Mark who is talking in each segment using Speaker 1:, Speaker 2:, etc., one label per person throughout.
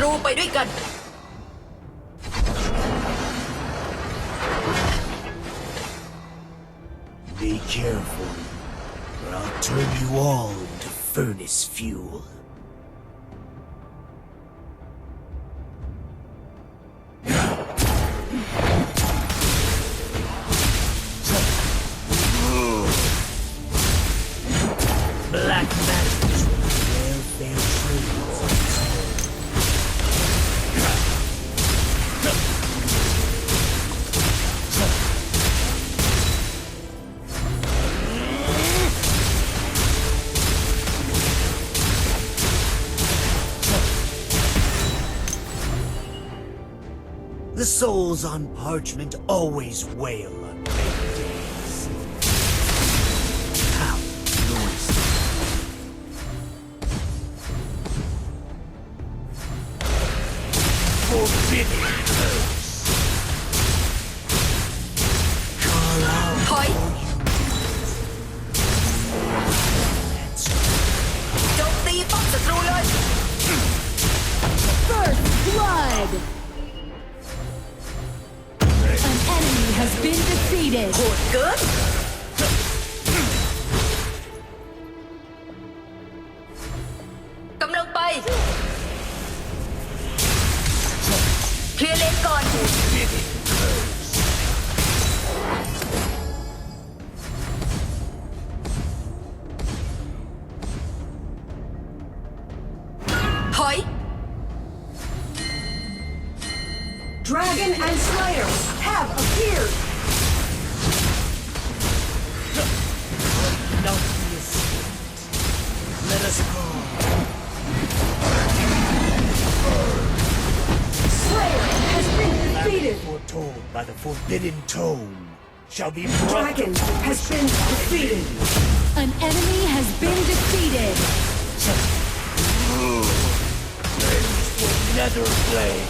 Speaker 1: ตรูไปด้วยกัน
Speaker 2: Be careful, or I'll turn you all into furnace fuel. Souls on parchment always wail on days. How noisy. Forbidden. Call out.
Speaker 1: Don't leave us through life.
Speaker 3: First blood. เดย์
Speaker 1: โหดเกิน
Speaker 2: shall be brought
Speaker 4: Dragon has been defeated.
Speaker 3: An enemy has been defeated.
Speaker 2: for nether flame.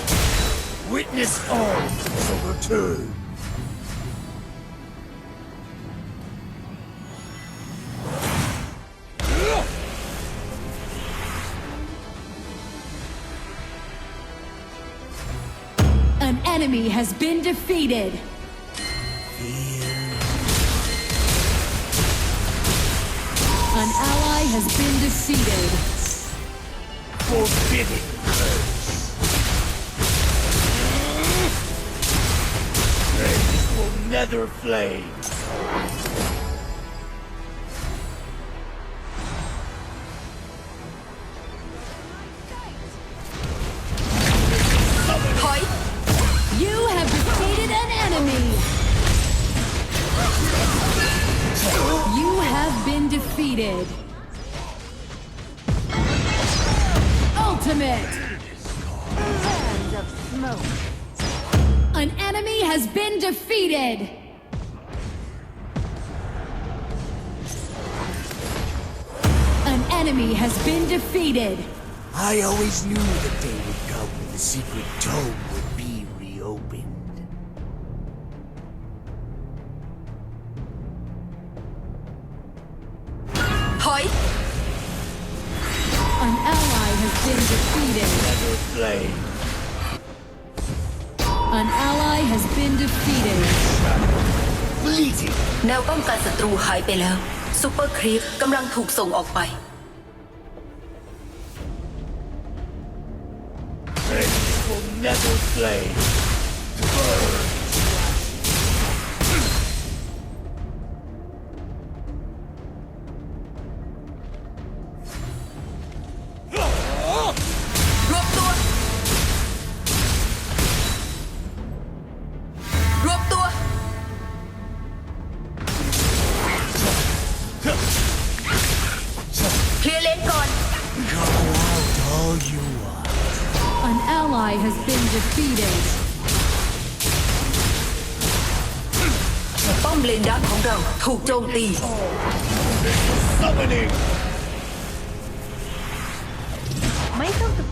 Speaker 2: Witness arms shall return.
Speaker 3: An enemy has been defeated. Ally has been defeated.
Speaker 2: forbidden curse. Vengeful nether flame.
Speaker 3: defeated! An enemy has been defeated!
Speaker 2: I always knew the day would come when the secret tome would be reopened.
Speaker 1: Hoi!
Speaker 3: An ally has been defeated. Never
Speaker 2: played.
Speaker 1: แนวป้องกันศัตรูหายไปแล้วซูเปอร์ครีปกำลังถูกส่งออกไป
Speaker 2: Vengeful nether flame.
Speaker 3: ally has been defeated.
Speaker 1: Bom lên đạn khổng rầu, thủ trôn
Speaker 3: tì. Mấy không thực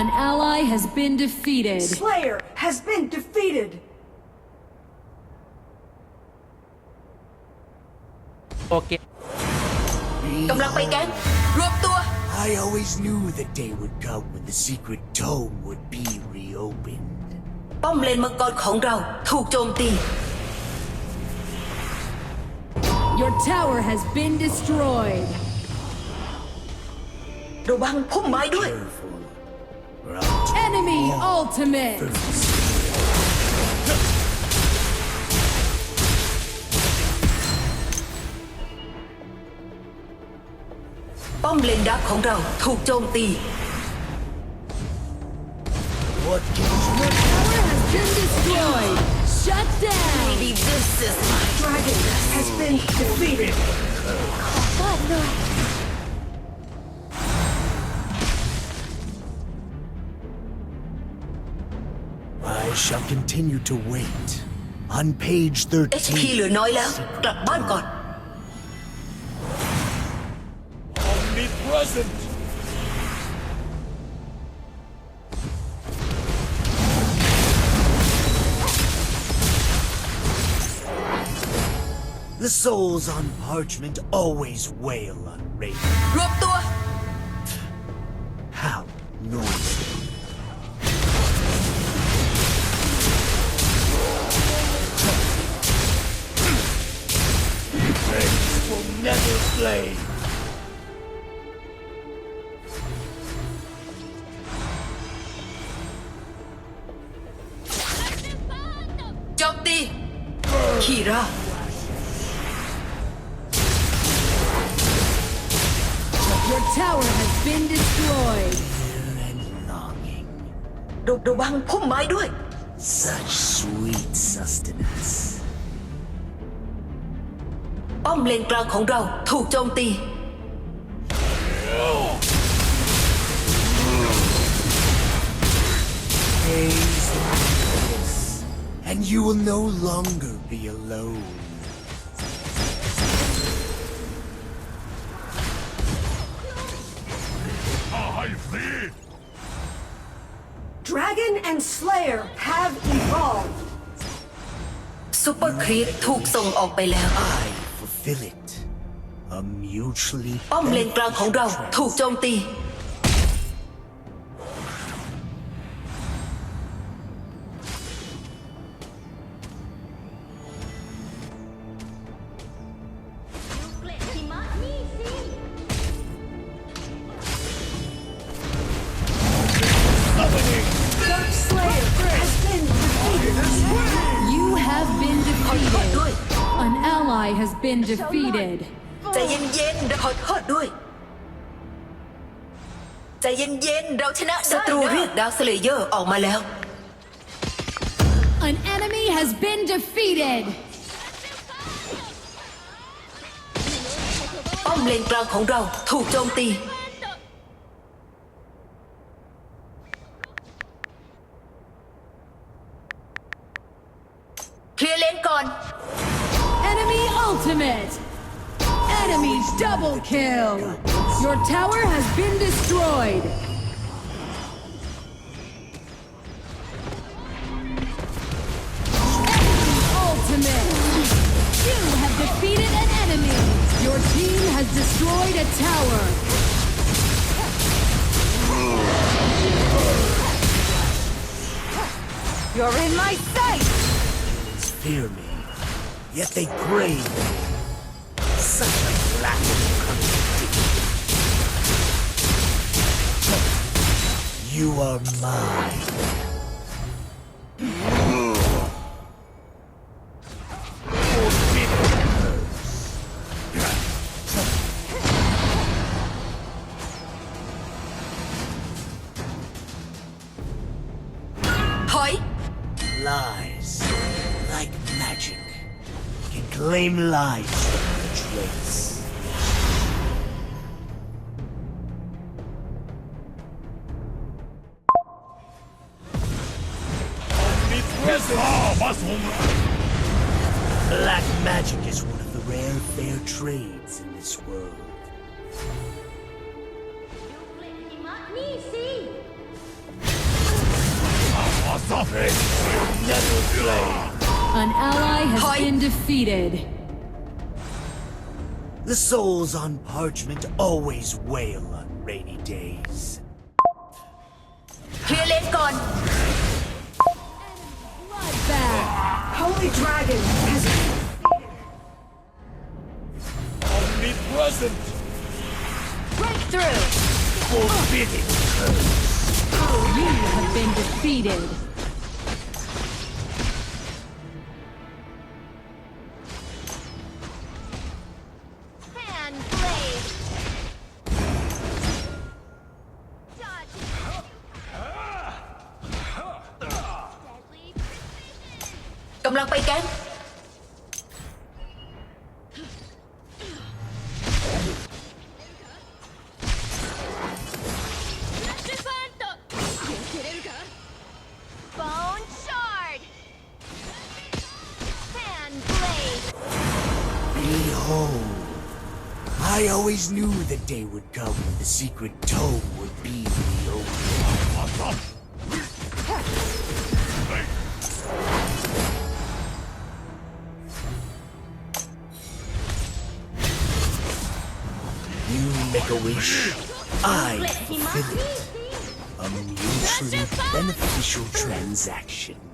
Speaker 3: An ally has been defeated.
Speaker 4: Slayer has been defeated.
Speaker 5: โอเค
Speaker 1: กำลังไปแก๊งรวบตัว
Speaker 2: I always knew the day would come when the secret tome would be reopened.
Speaker 1: ป้อมเลนมังกรของเราถูกโจมตี
Speaker 3: Your tower has been destroyed.
Speaker 1: ระวังพุ่มไม้ด้วย
Speaker 2: Careful, or I'll
Speaker 3: Enemy ultimate!
Speaker 1: Bom lên đáp.
Speaker 2: What gives
Speaker 3: has been destroyed. Shut down.
Speaker 1: Maybe this is my
Speaker 4: dragon has been defeated.
Speaker 2: shall continue to wait. On page
Speaker 1: HP เหลือ
Speaker 2: 13.
Speaker 1: น้อยแล้ว กลับบ้านก่อน
Speaker 2: Omnipresent! The souls on parchment always wail on raven.
Speaker 1: รวบตัว
Speaker 2: How noisy. never play.
Speaker 1: โจมตี คีรา
Speaker 3: Your tower has been destroyed.
Speaker 2: and longing.
Speaker 1: ระระวังพุ่มไม้ด้วย
Speaker 2: Such sweet sustenance.
Speaker 1: ป้อมเลนกลางของเราถูกโจมตี
Speaker 2: Days like this, and you will no longer be alone.
Speaker 4: Dragon and Slayer have evolved.
Speaker 1: ซูเปอร์ครีปถูกส่งออกไปแล้ว
Speaker 2: I fulfill it. A mutually
Speaker 1: ป้อมเลนกลางของเราถูกโจมตี
Speaker 4: defeated.
Speaker 1: ใจเย็นๆขอโทษด้วย ใจเย็นๆเราชนะศัตรูเรียกดาวสเลเยอร์ออกมาแล้ว
Speaker 3: An enemy has been defeated.
Speaker 1: ป้อมเลนกลางของเราถูกโจมตี
Speaker 3: kill. Your tower has been destroyed. Ultimate. You have defeated an enemy. Your team has destroyed a tower.
Speaker 1: You're in my sight
Speaker 2: fear me, yet they crave me. You are mine. lies like magic. You can claim lies this world.
Speaker 3: An ally has
Speaker 1: Hi.
Speaker 3: been defeated.
Speaker 2: The souls on parchment always wail on rainy days.
Speaker 1: Here, let
Speaker 3: gone.
Speaker 4: Holy dragon has
Speaker 2: curse.
Speaker 3: You have been defeated.
Speaker 2: Behold. I always knew the day would come when the secret tome would be reopened. You make a wish, I fulfill it. A mutually beneficial transaction.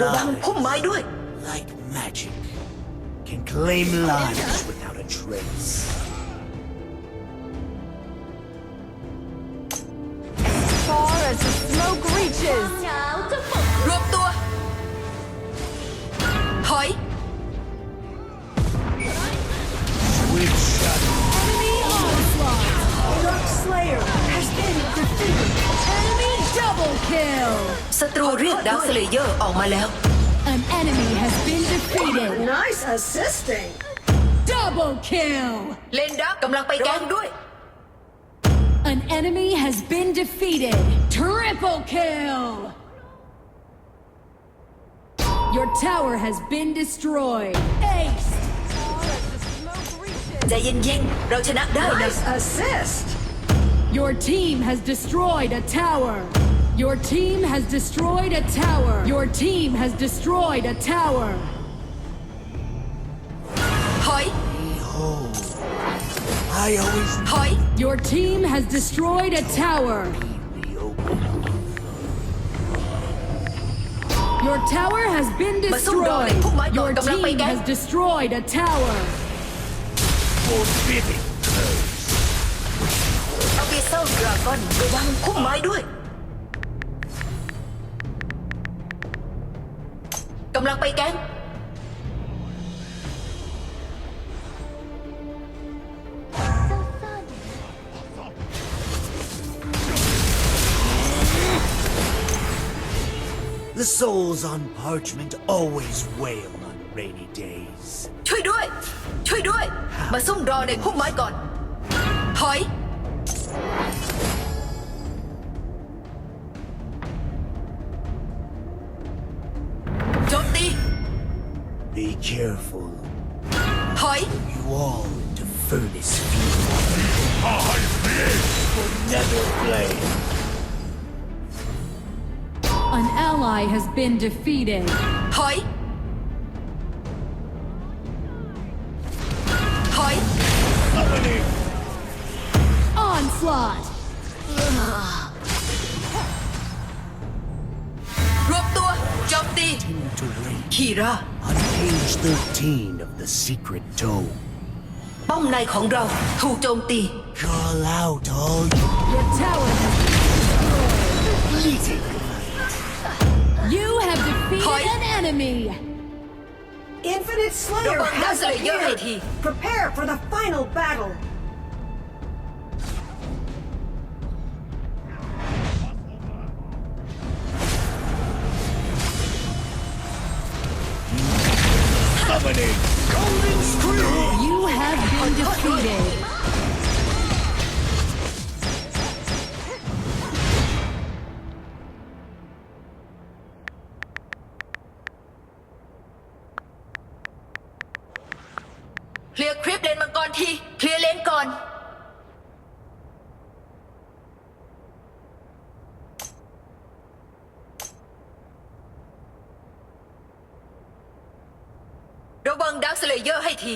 Speaker 1: ระวังพุ่มไม้ด้วย
Speaker 2: like magic, can claim lives without a trace.
Speaker 3: Far as the smoke reaches.
Speaker 6: หนาวจะปก
Speaker 1: รวมตัว ถอย
Speaker 2: Swift shot.
Speaker 3: Enemy onslaught.
Speaker 4: Dark Slayer has been defeated.
Speaker 3: Enemy double kill.
Speaker 1: ศัตรูเรียกดาวสเลเยอร์ออกมาแล้ว
Speaker 3: An enemy has been defeated.
Speaker 4: Nice assisting.
Speaker 3: Double kill.
Speaker 1: เลนดักกำลังไปแก๊งด้วย
Speaker 3: An enemy has been defeated. Triple kill. Your tower has been destroyed. Ace.
Speaker 1: ใจเย็นๆ เราชนะได้นะ
Speaker 4: Nice assist.
Speaker 3: Your team has destroyed a tower. Your team has destroyed a tower. Your team has destroyed a tower.
Speaker 1: Hi.
Speaker 2: Behold. I always.
Speaker 1: Hi.
Speaker 3: Your team has destroyed a tower. Your tower has been destroyed. Your team has destroyed a tower.
Speaker 1: Forbidden. Ở phía dragon, đồ băng khúc mái đuôi. ก้อนระวังพุ่มไม้ด้วย กำลังไปแก๊ง
Speaker 2: The souls on parchment always wail on rainy days.
Speaker 1: ช่วยด้วย ช่วยด้วย มาซุ่มรอในพุ่มไม้ก่อน ถอย
Speaker 2: Careful.
Speaker 1: Hi.
Speaker 2: You all into furnace fuel. I will never play.
Speaker 3: An ally has been defeated.
Speaker 1: Hi.
Speaker 2: Hi.
Speaker 3: Onslaught.
Speaker 1: โจมตี
Speaker 2: To wait
Speaker 1: คีรา
Speaker 2: on page 13 of the secret tome.
Speaker 1: ป้อมในของเราถูกโจมตี
Speaker 2: Call out all you
Speaker 3: Your tower has
Speaker 2: bleeding.
Speaker 3: You have defeated
Speaker 1: Hi.
Speaker 3: an enemy.
Speaker 4: Infinite Slayer
Speaker 1: Robot
Speaker 4: has
Speaker 1: Slayer
Speaker 4: appeared.
Speaker 1: ID.
Speaker 4: Prepare for the final battle.
Speaker 1: ระวังดักสเลเยอร์ให้ที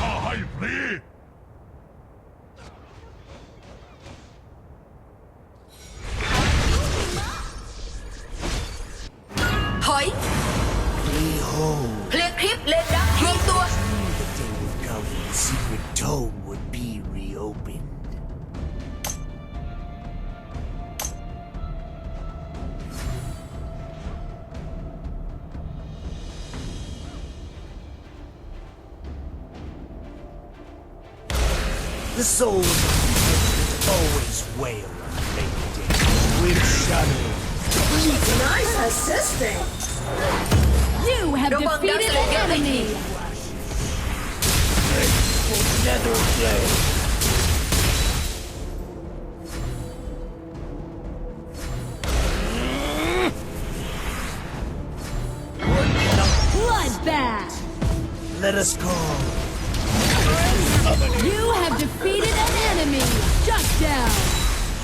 Speaker 5: ข้าให้ฟรี
Speaker 1: ถอย
Speaker 2: Behold,
Speaker 1: เพลียคลิปเลนดักรวมตัว
Speaker 2: the day would come when the secret tome The soul of the people always wail on Labor Day. With shuddering.
Speaker 4: Nice assisting.
Speaker 3: You have
Speaker 1: Don't
Speaker 3: defeated
Speaker 1: down,
Speaker 3: an
Speaker 1: Selena.
Speaker 3: enemy.
Speaker 2: Nether flame. Let us go.